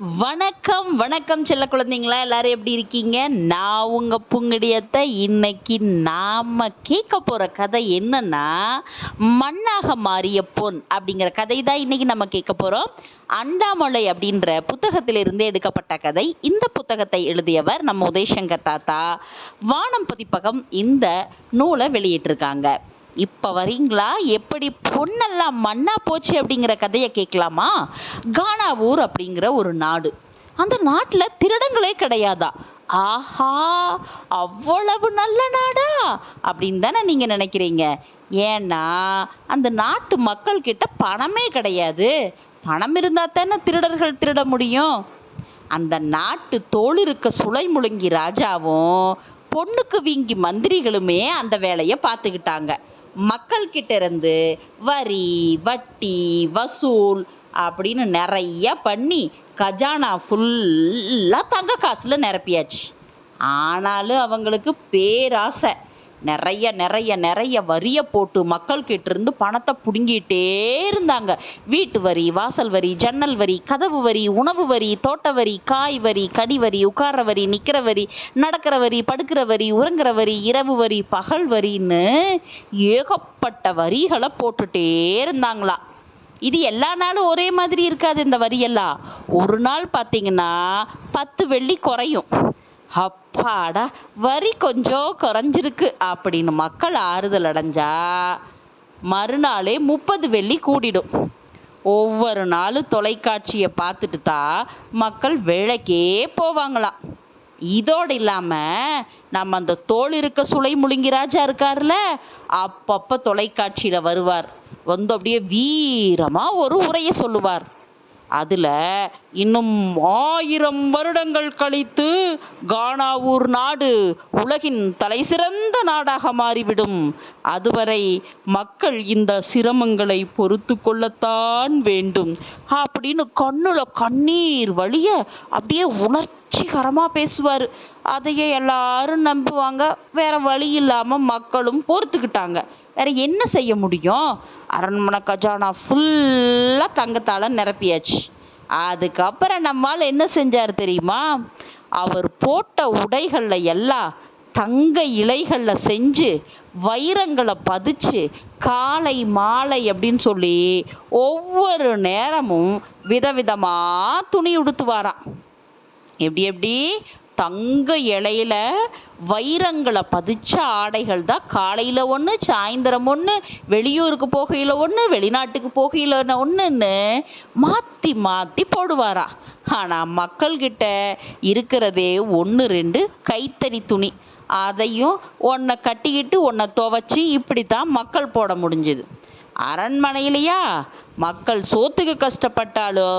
வணக்கம் வணக்கம் செல்ல குழந்தைங்களா எல்லாரும் எப்படி இருக்கீங்க? நான் உங்க புங்கடியத்தை இன்னைக்கு நாம கேட்க போற கதை என்னன்னா மண்ணாக மாறிய பொன் அப்படிங்கிற கதை தான் இன்னைக்கு நம்ம கேட்க போறோம். அண்டாமலை அப்படின்ற புத்தகத்திலிருந்து எடுக்கப்பட்ட கதை. இந்த புத்தகத்தை எழுதியவர் நம்ம உதயசங்கர் தாத்தா. வானம் பதிப்பகம் இந்த நூலை வெளியிட்டிருக்காங்க. இப்போ வரீங்களா? எப்படி பொண்ணெல்லாம் மண்ணா போச்சு அப்படிங்கிற கதையை கேட்கலாமா? கானாவூர் அப்படிங்கிற ஒரு நாடு. அந்த நாட்டில் திருடங்களே கிடையாதா? ஆஹா அவ்வளவு நல்ல நாடா? அப்படின்னு தானே நீங்கள் நினைக்கிறீங்க. ஏன்னா அந்த நாட்டு மக்கள்கிட்ட பணமே கிடையாது. பணம் இருந்தால் தானே திருடர்கள் திருட முடியும். அந்த நாட்டு தோளிருக்க சுளை முழுங்கி ராஜாவும் பொண்ணுக்கு வீங்கி மந்திரிகளுமே அந்த வேலையை பார்த்துக்கிட்டாங்க. மக்கள்கிட்ட இருந்து வரி வட்டி வசூல் அப்படின்னு நிறைய பண்ணி கஜானா ஃபுல்லாக தங்க காசில் நிரப்பியாச்சு. ஆனாலும் அவங்களுக்கு பேராசை. நிறைய நிறைய நிறைய வரியை போட்டு மக்கள்கிட்ட இருந்து பணத்தை பிடுங்கிட்டே இருந்தாங்க. வீட்டு வரி வாசல் வரி ஜன்னல் வரி கதவு வரி உணவு வரி தோட்ட வரி காய் வரி கடி வரி உட்கார வரி நிற்கிற வரி நடக்கிற வரி படுக்கிற வரி உறங்குற வரி இரவு வரி பகல் வரின்னு ஏகப்பட்ட வரிகளை போட்டுட்டே இருந்தாங்களா. இது எல்லா நாளும் ஒரே மாதிரி இருக்காது இந்த வரியெல்லாம். ஒரு நாள் பார்த்தீங்கன்னா பத்து வெள்ளி குறையும். அப்பாடா வரி கொஞ்சம் குறைஞ்சிருக்கு அப்படின்னு மக்கள் ஆறுதல் அடைஞ்சா மறுநாளே முப்பது வெள்ளி கூடிடும். ஒவ்வொரு நாளும் தொலைக்காட்சியை பார்த்துட்டு தான் மக்கள் வேலைக்கே போவாங்களாம். இதோடு இல்லாமல் நம்ம அந்த தோல் இருக்க சுளை முழுங்கிராஜா இருக்கார்ல அப்பப்போ தொலைக்காட்சியில் வருவார். வந்து அப்படியே வீரமாக ஒரு உரையை சொல்லுவார். அதில் இன்னும் ஆயிரம் வருடங்கள் கழித்து கானாவூர் நாடு உலகின் தலைசிறந்த நாடாக மாறிவிடும். அதுவரை மக்கள் இந்த சிரமங்களை பொறுத்து கொள்ளத்தான் வேண்டும். அப்படின்னு கண்ணுல கண்ணீர் வழிய அப்படியே உணர்ச்சிகரமாக பேசுவார். அதையே எல்லாரும் நம்புவாங்க. வேற வழி இல்லாமல் மக்களும் பொறுத்துக்கிட்டாங்க வேற என்ன செய்ய முடியும்? அரண்மனை கஜானா ஃபுல்லாக தங்கத்தால் நிரப்பியாச்சு. அதுக்கப்புறம் நம்மால் என்ன செஞ்சார் தெரியுமா? அவர் போட்ட உடைகளில் எல்லாம் தங்க இலைகளில் செஞ்சு வைரங்களை பதிச்சு காலை மாலை அப்படின்னு சொல்லி ஒவ்வொரு நேரமும் விதவிதமாக துணி உடுத்துவாராம். எப்படி எப்படி? தங்க இலையில வைரங்களை பதிச்ச ஆடைகள் தான். காலையில் ஒன்று சாயந்தரம் ஒன்று வெளியூருக்கு போகையில் ஒன்று வெளிநாட்டுக்கு போகையில் ஒன்றுன்னு மாற்றி மாற்றி போடுவாரா. ஆனால் மக்கள்கிட்ட இருக்கிறதே ஒன்று ரெண்டு கைத்தறி துணி. அதையும் ஒன்றை கட்டிக்கிட்டு ஒன்றை துவச்சி இப்படி தான் மக்கள் போட முடிஞ்சுது. அரண்மனையிலையா? மக்கள் சோத்துக்கு கஷ்டப்பட்டாலோ?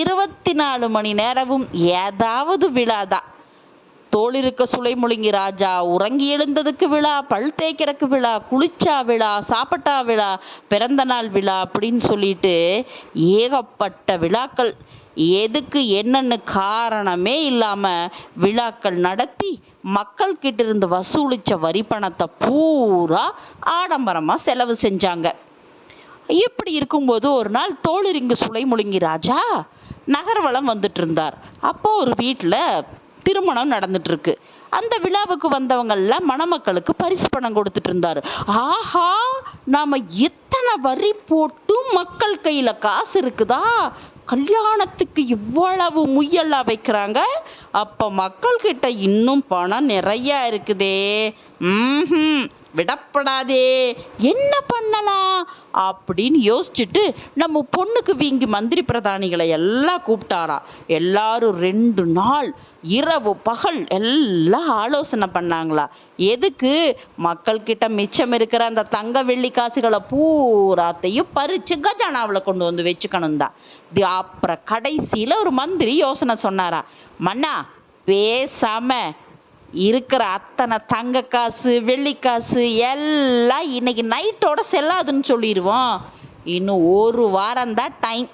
இருபத்தி நாலு மணி நேரமும் ஏதாவது விழாதான். தோளிருக்க சுளை முழுங்கி ராஜா உறங்கி எழுந்ததுக்கு விழா பல் தேய்க்கிறக்கு விழா குளிச்சா விழா சாப்பிட்டா விழா பிறந்த நாள் விழா அப்படின்னு சொல்லிட்டு ஏகப்பட்ட விழாக்கள். எதுக்கு என்னென்னு காரணமே இல்லாமல் விழாக்கள் நடத்தி மக்கள் கிட்ட இருந்து வசூலித்த வரி பணத்தை பூரா ஆடம்பரமாக செலவு செஞ்சாங்க. இப்படி இருக்கும்போது ஒரு நாள் தோளிரிங்கு சுளை முழுங்கி ராஜா நகர்வளம் வந்துட்டு இருந்தார். அப்போ ஒரு வீட்டில் திருமணம் நடந்துட்டு இருக்கு அந்த விழாவுக்கு வந்தவங்கெல்லாம் மணமக்களுக்கு பரிசு பணம் கொடுத்துட்டு இருந்தாரு. ஆஹா நாம எத்தனை வரி போட்டு மக்கள் கையில காசு இருக்குதா? கல்யாணத்துக்கு இவ்வளவு முயலா வைக்கிறாங்க. அப்போ மக்கள்கிட்ட இன்னும் பணம் நிறைய இருக்குதே. விடப்படாதே. என்ன பண்ணலாம்? அப்படின்னு யோசிச்சுட்டு நம்ம பொண்ணுக்கு வீங்கி மந்திரி பிரதானிகளை எல்லாம் கூப்பிட்டாரா. எல்லாரும் ரெண்டு நாள் இரவு பகல் எல்லாம் ஆலோசனை பண்ணாங்களா. எதுக்கு? மக்கள்கிட்ட மிச்சம் இருக்கிற அந்த தங்க வெள்ளி காசுகளை பூராத்தையும் பறித்து கஜானாவில் கொண்டு வந்து வச்சுக்கணும் தான். அப்புறம் கடைசியில் ஒரு மந்திரி யோசனை சொன்னாரா. மன்னா பேசாம இருக்கிற அத்தனை தங்க காசு வெள்ளி காசு எல்லாம் இன்னைக்கு நைட்டோட செல்லாதுன்னு சொல்லிடுவோம் இன்னும் ஒரு வாரம்தான் டைம்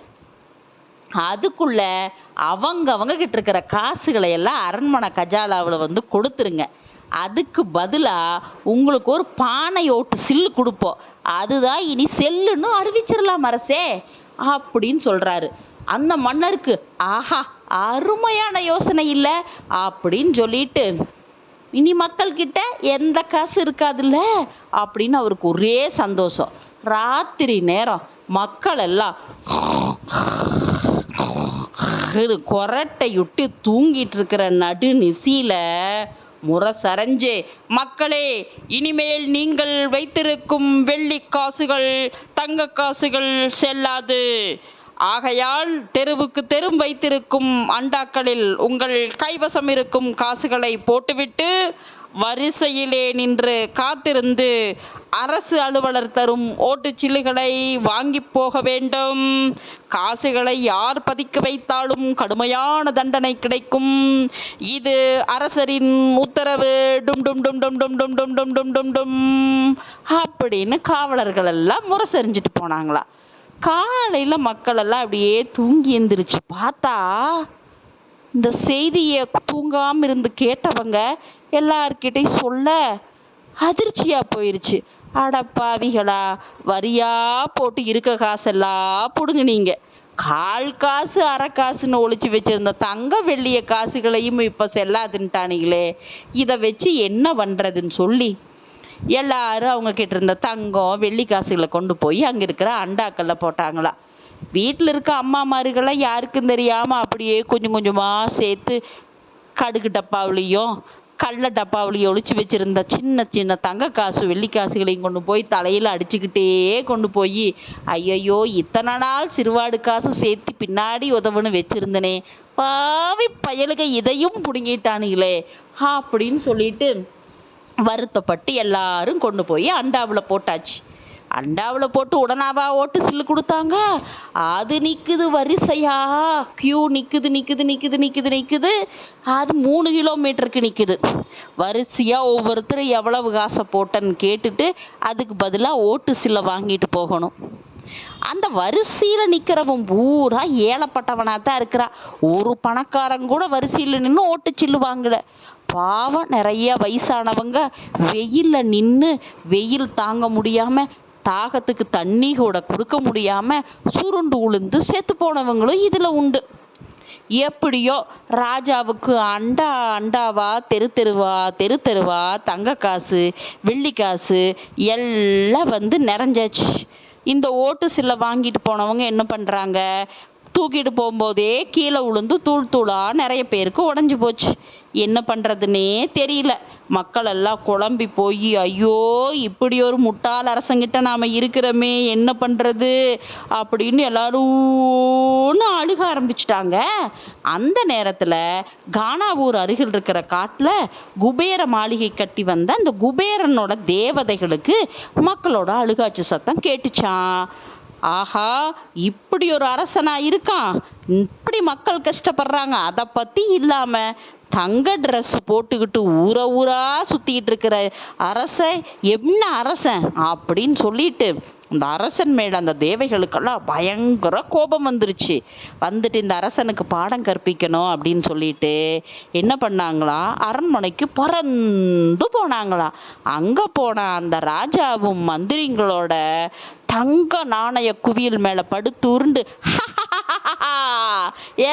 அதுக்குள்ள அவங்க அவங்க கிட்ட இருக்கிற காசுகளை எல்லாம் அரண்மனை கஜாலாவில் வந்து கொடுத்துருங்க. அதுக்கு பதிலாக உங்களுக்கு ஒரு பானை ஓட்டு சில்லு கொடுப்போம். அதுதான் இனி செல்லுன்னு அறிவிச்சிடலாம் அரசே அப்படின்னு சொல்கிறாரு அந்த மன்னருக்கு ஆஹா அருமையான யோசனை இல்லை அப்படின்னு சொல்லிட்டு இனி மக்கள்கிட்ட எந்த காசு இருக்காதுல்ல? அப்படின்னு அவருக்கு ஒரே சந்தோஷம். ராத்திரி நேரம் மக்கள் எல்லாம் கொரட்டையுட்டு தூங்கிட்டு இருக்கிற நடு நிசியில முரசரைஞ்சு மக்களே இனிமேல் நீங்கள் வைத்திருக்கும் வெள்ளி காசுகள் தங்க காசுகள் செல்லாது ஆகையால் தெருவுக்கு தெரும் வைத்திருக்கும் அண்டாக்களில் உங்கள் கைவசம் இருக்கும் காசுகளை போட்டுவிட்டு வரிசையிலே நின்று காத்திருந்து அரசு அலுவலர் தரும் ஓட்டுச்சில்லுகளை வாங்கி போக வேண்டும் காசுகளை யார் பதுக்கி வைத்தாலும் கடுமையான தண்டனை கிடைக்கும் இது அரசரின் உத்தரவு டும் டும் டும் டும் டும் டும் டும் டும் டும் டும் டும் அப்படின்னு காவலர்கள் எல்லாம் முரசறிஞ்சிட்டு போனாங்களா காலையில் மக்களெல்லாம் அப்படியே தூங்கி எந்திரிச்சு பார்த்தா இந்த செய்தியை தூங்காமல் இருந்து கேட்டவங்க எல்லார்கிட்டையும் சொல்ல அதிர்ச்சியாக போயிருச்சு. அடப்பாவிகளா வரியா போட்டு இருக்க காசெல்லாம் பிடுங்குனீங்க கால் காசு அரை காசுன்னு ஒழிச்சு வச்சிருந்த தங்க வெள்ளிய காசுகளையும் இப்போ செல்லாதுன்ட்டானுங்களே இதை வச்சு என்ன பண்ணுறதுன்னு சொல்லி எல்லாரும் அவங்க கிட்ட இருந்த தங்கம் வெள்ளி காசுகளை கொண்டு போய் அங்கே இருக்கிற அண்டாக்களில் போட்டாங்களாம் வீட்டில் இருக்க அம்மாமாருகெல்லாம் யாருக்கும் தெரியாமல் அப்படியே கொஞ்சம் கொஞ்சமாக சேர்த்து கடுகு டப்பாவிலையும் கடல டப்பாவிலையும் ஒழிச்சு வச்சுருந்த சின்ன சின்ன தங்க காசு வெள்ளி காசுகளையும் கொண்டு போய் தலையில் அடிச்சுக்கிட்டே கொண்டு போய் ஐயையோ இத்தனை நாள் சிறுவாடு காசு சேர்த்து பின்னாடி உதவுன்னு வச்சுருந்தனே. பாவி பயலுக இதையும் பிடுங்கிட்டானுங்களே அப்படின்னு சொல்லிட்டு வருத்தப்பட்டு எல்லாரும் கொண்டு போய் அண்டாவில் போட்டாச்சு. அண்டாவில் போட்டு உடனாவா ஓட்டு சில்லு கொடுத்தாங்க. அது நிற்குது வரிசையா. க்யூ நிற்குது நிற்குது நிற்குது நிற்குது நிற்குது அது மூணு கிலோமீட்டருக்கு நிற்குது வரிசையாக ஒவ்வொருத்தரும் எவ்வளவு காசை போட்டேன்னு கேட்டுட்டு அதுக்கு பதிலாக ஓட்டு சில்லை வாங்கிட்டு போகணும். அந்த வரிசையில் நிற்கிறவன் பூரா ஏழப்பட்டவனாக தான் இருக்கிறா ஒரு பணக்காரன் கூட வரிசையில் நின்று ஓட்டு சில்லு வாங்கலை. பாவம் நிறைய வயசானவங்க வெயிலில் நின்று வெயில் தாங்க முடியாமல் தாகத்துக்கு தண்ணி கூட கொடுக்க முடியாமல் சுருண்டு உளுந்து செத்து போனவங்களும் இதில் உண்டு. எப்படியோ ராஜாவுக்கு அண்டா அண்டாவா தெரு தெருவா தெரு தெருவா தங்க காசு வெள்ளி காசு எல்லாம் வந்து நிறைஞ்சாச்சு. இந்த ஓட்டு சில்லை வாங்கிட்டு போனவங்க என்ன பண்ணுறாங்க தூக்கிட்டு போகும்போதே கீழே விழுந்து தூள் தூளாக நிறைய பேருக்கு உடஞ்சி போச்சு. என்ன பண்ணுறதுனே தெரியல. மக்கள் எல்லாம் குழம்பி போய் ஐயோ இப்படி ஒரு முட்டாள் அரசங்கிட்ட நாம் இருக்கிறோமே என்ன பண்ணுறது அப்படின்னு எல்லாரும் அழுக ஆரம்பிச்சிட்டாங்க. அந்த நேரத்தில் கானாவூர் அருகில் இருக்கிற காட்டில் குபேர மாளிகை கட்டி வந்த அந்த குபேரனோட தேவதைகளுக்கு மக்களோட அழுகாச்சு சத்தம் கேட்டுச்சான் ஆஹா இப்படி ஒரு அரசனா இருக்கான். இப்படி மக்கள் கஷ்டப்படுறாங்க. அதை பற்றி இல்லாமல் தங்க ட்ரெஸ் போட்டுக்கிட்டு ஊற ஊரா சுற்றிக்கிட்டு இருக்கிற அரசன் என்ன அரசன்? அப்படின்னு சொல்லிட்டு அந்த அரசன் மேலே அந்த தேவைகளுக்கெல்லாம் பயங்கர கோபம் வந்துருச்சு. வந்துட்டு இந்த அரசனுக்கு பாடம் கற்பிக்கணும் அப்படின்னு சொல்லிட்டு என்ன பண்ணாங்களா? அரண்மனைக்கு பறந்து போனாங்களா. அங்கே போன அந்த ராஜாவும் மந்திரிங்களோட தங்க நாணய குவியல் மேலே படுத்து உருண்டு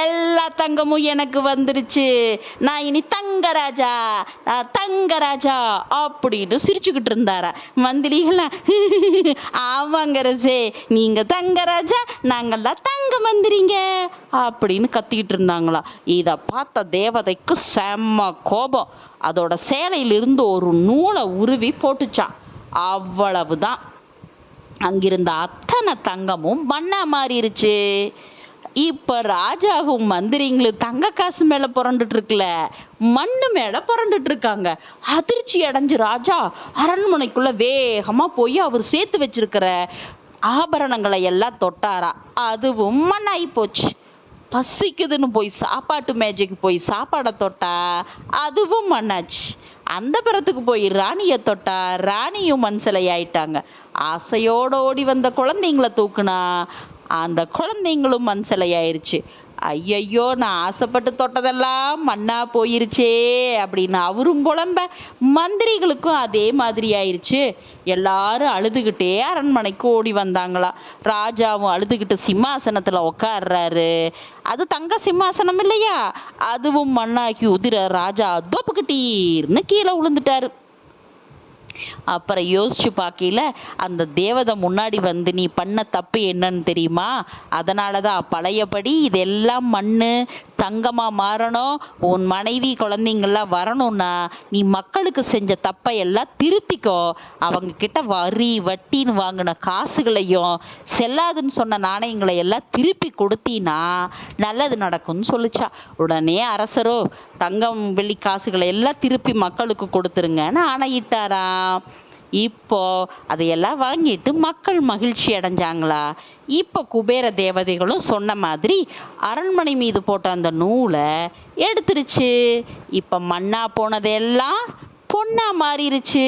எல்லா தங்கமும் எனக்கு வந்துருச்சு. நான் இனி தங்கராஜா நான் தங்கராஜா அப்படின்னு சிரிச்சுக்கிட்டு இருந்தாரா. மந்திரிகள்லாம் ஆமாங்க ரசே நீங்கள் தங்கராஜா நாங்கள்லாம் தங்க மந்திரிங்க அப்படின்னு கத்திக்கிட்டு இருந்தாங்களா. இதை பார்த்த தேவதைக்கு செம்ம கோபம். அதோட சேலையிலிருந்து ஒரு நூலை உருவி போட்டுச்சான் அவ்வளவுதான். அங்கிருந்த அத்தனை தங்கமும் மண்ணா மாறிடுச்சு இப்போ ராஜாவும் மந்திரிங்களும் தங்க காசு மேலே புரண்டுட்டு இருக்குல்ல மண்ணு மேலே புரண்டுட்டு இருக்காங்க அதிர்ச்சி அடைஞ்சு ராஜா அரண்மனைக்குள்ள வேகமாக போய் அவர் சேர்த்து வச்சிருக்கிற ஆபரணங்களை எல்லாம் தொட்டாரா. அதுவும் மண்ணாகி போச்சு. பசிக்குதுன்னு போய் சாப்பாட்டு மேஜைக்கு போய் சாப்பாடை தொட்டா அதுவும் மண்ணாச்சு. அந்த பிறத்துக்கு போய் ராணியை தொட்டா ராணியும் மண் சிலை ஆயிட்டாங்க ஆசையோடு ஓடி வந்த குழந்தைங்கள தூக்குனா அந்த குழந்தைங்களும் மண் சிலையாயிருச்சு ஐயையோ நான் ஆசைப்பட்டு தொட்டதெல்லாம் மண்ணா போயிருச்சே அப்படின்னு அவரும் புலம்ப மந்திரிகளுக்கும் அதே மாதிரி ஆயிருச்சு எல்லாரும் அழுதுகிட்டே அரண்மனைக்கு ஓடி வந்தாங்களா ராஜாவும் அழுதுகிட்டு சிம்மாசனத்தில் உட்கார்றாரு அது தங்க சிம்மாசனம் இல்லையா? அதுவும் மண்ணாக்கி உதிர ராஜா தோப்புக்கிட்டீர்னு கீழே விழுந்துட்டாரு அப்புறம் யோசிச்சு பார்க்கையில் அந்த தேவதை முன்னாடி வந்து நீ பண்ண தப்பு என்னன்னு தெரியுமா? அதனால தான் பழையபடி இதெல்லாம் மண் தங்கமாக மாறணும் உன் மனைவி குழந்தைங்கள்லாம் வரணும்னா நீ மக்களுக்கு செஞ்ச தப்பை எல்லாம் திருத்திக்கோ. அவங்க கிட்ட வரி வட்டின்னு வாங்கின காசுகளையும் செல்லாதுன்னு சொன்ன நாணயங்களை எல்லாம் திருப்பி கொடுத்தீன்னா நல்லது நடக்கும்னு சொல்லிச்சா. உடனே அரசரோ தங்கம் வெள்ளி காசுகளை எல்லாம் திருப்பி மக்களுக்கு கொடுத்துருங்கன்னு ஆணையிட்டாராம். இப்போ அதையெல்லாம் வாங்கிட்டு மக்கள் மகிழ்ச்சி அடைஞ்சாங்களா? இப்போ குபேர தேவதைகளும் சொன்ன மாதிரி அரண்மனை மீது போட்ட அந்த நூலை எடுத்துருச்சு. இப்போ மண்ணா போனதெல்லாம் பொண்ணா மாறிடுச்சு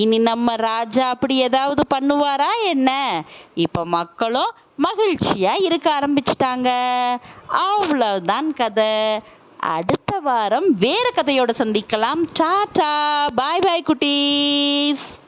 இனி நம்ம ராஜா அப்படி ஏதாவது பண்ணுவாரா என்ன? இப்போ மக்களும் மகிழ்ச்சியாக இருக்க ஆரம்பிச்சிட்டாங்க. அவ்வளோதான் கதை. அடுத்த வாரம் வேறு கதையோடு சந்திக்கலாம். டாடா. பாய் பாய் குட்டீஸ்.